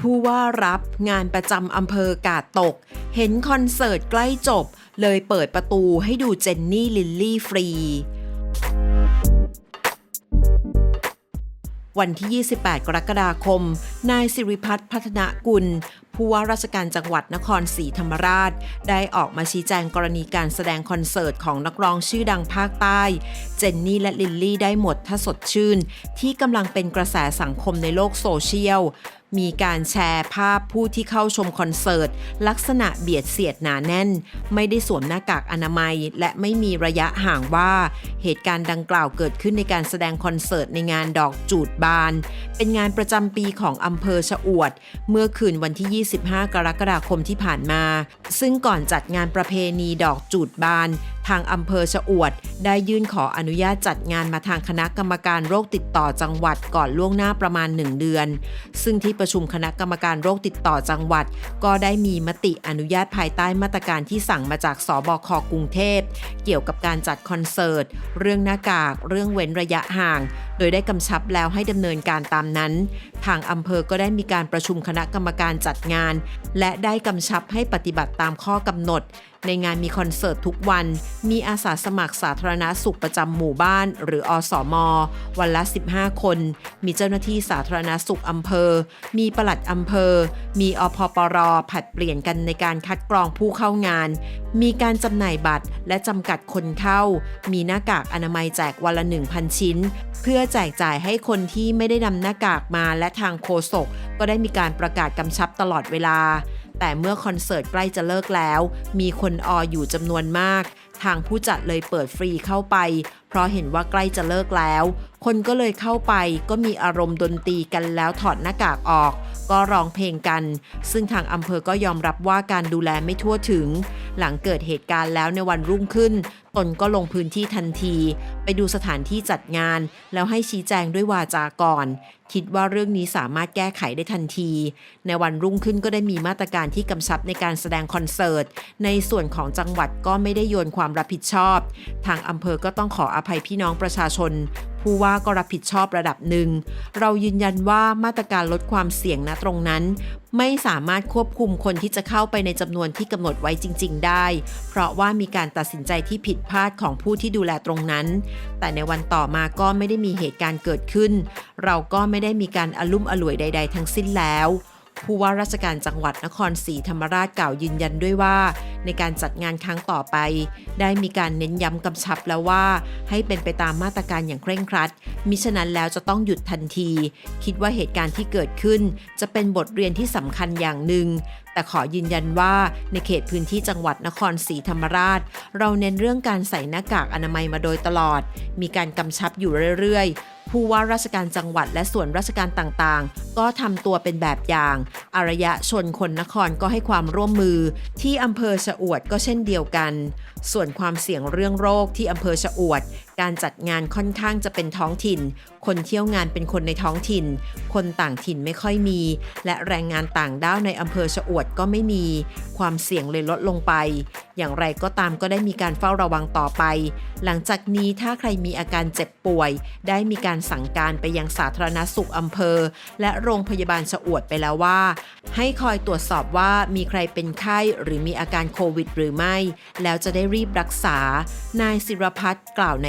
ผู้ว่ารับงานประจำอำเภอกาดตก เห็นคอนเสิร์ตใกล้จบ เลยเปิดประตูให้ดูเจนนี่ลิลลี่ฟรี วันที่ 28 กรกฎาคม นายสิริพัฒน์พัฒนกุล ผู้ว่าราชการจังหวัดนครศรีธรรมราช ได้ออกมาชี้แจงกรณีการแสดงคอนเสิร์ตของนักร้องชื่อดังภาคใต้ เจนนี่และลิลลี่ได้หมดถ้าสดชื่น ที่กำลังเป็นกระแสสังคมในโลกโซเชียลมีการแชร์ภาพผู้ที่เข้าชมคอนเสิร์ต ลักษณะเบียดเสียดหนาแน่น ไม่ได้สวมหน้ากากอนามัย และไม่มีระยะห่างว่า เหตุการณ์ดังกล่าวเกิดขึ้นในการแสดงคอนเสิร์ตในงานดอกจูดบาน เป็นงานประจำปีของอำเภอชะอวด เมื่อคืนวันที่ 25 กรกฎาคมที่ผ่านมา ซึ่งก่อนจัดงานประเพณีดอกจูดบาน ทางอำเภอชะอวด ได้ยื่นขออนุญาตจัดงานมาทางคณะกรรมการโรคติดต่อจังหวัดก่อนล่วงหน้าประมาณ 1 เดือน ซึ่งที่ประชุมคณะกรรมการโรคติดต่อจังหวัด ก็ได้มีมติอนุญาตภายใต้มาตรการที่สั่งมาจากสบคกรุงเทพ เกี่ยวกับการจัดคอนเสิร์ต เรื่องหน้ากาก เรื่องเว้นระยะห่าง โดยได้กำชับแล้วให้ดำเนินการตามนั้น ทางอำเภอก็ได้มีการประชุมคณะกรรมการจัดงาน และได้กำชับให้ปฏิบัติตามข้อกำหนด ในงานมีคอนเสิร์ตทุกวัน มีอาสาสมัครสาธารณาสุขประจำหมู่บ้าน หรืออสมวันละ 15 คน มีเจ้าหน้าที่สาธารณสุขอำเภอ มีปลัดอำเภอ มีอพปรผัดเปลี่ยนกันในการคัดกรองผู้เข้างาน มีการจำหน่ายบัตรและจำกัดคนเข้า มีหน้ากากอนามัยแจกวันละ 1,000 ชิ้น เพื่อแจกจ่ายให้คนที่ไม่ได้นำหน้ากากมาและทางโฆษกก็ได้มีการประกาศกำชับตลอดเวลา แต่เมื่อคอนเสิร์ตใกล้จะเลิกแล้ว มีคนอออยู่จำนวนมาก ทางผู้จัดเลยเปิดฟรีเข้าไป เพราะเห็นว่าใกล้จะเลิกแล้ว คนก็เลยเข้าไปก็มีอารมณ์ดนตรีกันแล้วถอดหน้ากากออก ก็ร้องเพลงกัน ซึ่งทางอำเภอก็ยอมรับว่าการดูแลไม่ทั่วถึง หลังเกิดเหตุการณ์แล้วในวันรุ่งขึ้น ตนก็ลงพื้นที่ทันที ไปดูสถานที่จัดงาน แล้วให้ชี้แจงด้วยวาจาก่อน คิดว่าเรื่องนี้สามารถแก้ไขได้ทันที ในวันรุ่งขึ้นก็ได้มีมาตรการที่กำชับในการแสดงคอนเสิร์ต ในส่วนของจังหวัดก็ไม่ได้โยนความรับผิดชอบ ทางอำเภอก็ต้องขออภัยพี่น้องประชาชนผู้ว่าก็รับผิดชอบระดับหนึ่ง เรายืนยันว่ามาตรการลดความเสี่ยงณตรงนั้น ไม่สามารถควบคุมคนที่จะเข้าไปในจำนวนที่กำหนดไว้จริง ๆ ได้ เพราะว่ามีการตัดสินใจที่ผิดพลาดของผู้ที่ดูแลตรงนั้นแต่ในวันต่อมาก็ไม่ได้มีเหตุการณ์เกิดขึ้น เราก็ไม่ได้มีการอลุ่มอล่วยใด ๆ ทั้งสิ้นแล้วผู้ว่าราชการจังหวัดนครศรีธรรมราชกล่าวยืนยันด้วยว่า ในการจัดงานครั้งต่อไป ได้มีการเน้นย้ำกำชับแล้วว่า ให้เป็นไปตามมาตรการอย่างเคร่งครัด มิฉะนั้นแล้วจะต้องหยุดทันที คิดว่าเหตุการณ์ที่เกิดขึ้น จะเป็นบทเรียนที่สำคัญอย่างหนึ่ง แต่ขอยืนยันว่าในเขตพื้นที่จังหวัดนครศรีธรรมราช เราเน้นเรื่องการใส่หน้ากากอนามัยมาโดยตลอด มีการกำชับอยู่เรื่อยๆผู้ว่าราชการจังหวัดและส่วนราชการต่างๆ ก็ทำตัวเป็นแบบอย่าง อารยะชนคนนครก็ให้ความร่วมมือ ที่อำเภอชะอวดก็เช่นเดียวกัน ส่วนความเสี่ยงเรื่องโรคที่อำเภอชะอวด การจัดงานค่อนข้างจะเป็นท้องถิ่น คนเที่ยวงานเป็นคนในท้องถิ่น คนต่างถิ่นไม่ค่อยมี และแรงงานต่างด้าวในอำเภอชะอวดก็ไม่มี ความเสี่ยงเลยลดลงไป อย่างไรก็ตามก็ได้มีการเฝ้าระวังต่อไป หลังจากนี้ถ้าใครมีอาการเจ็บป่วย ได้มีการสั่งการไปยังสาธารณสุขอำเภอ และโรงพยาบาลชะอวดไปแล้วว่า ให้คอยตรวจสอบว่ามีใครเป็นไข้หรือมีอาการโควิด หรือไม่ แล้วจะได้รีบรักษานายศิรพัฒน์กล่าวใน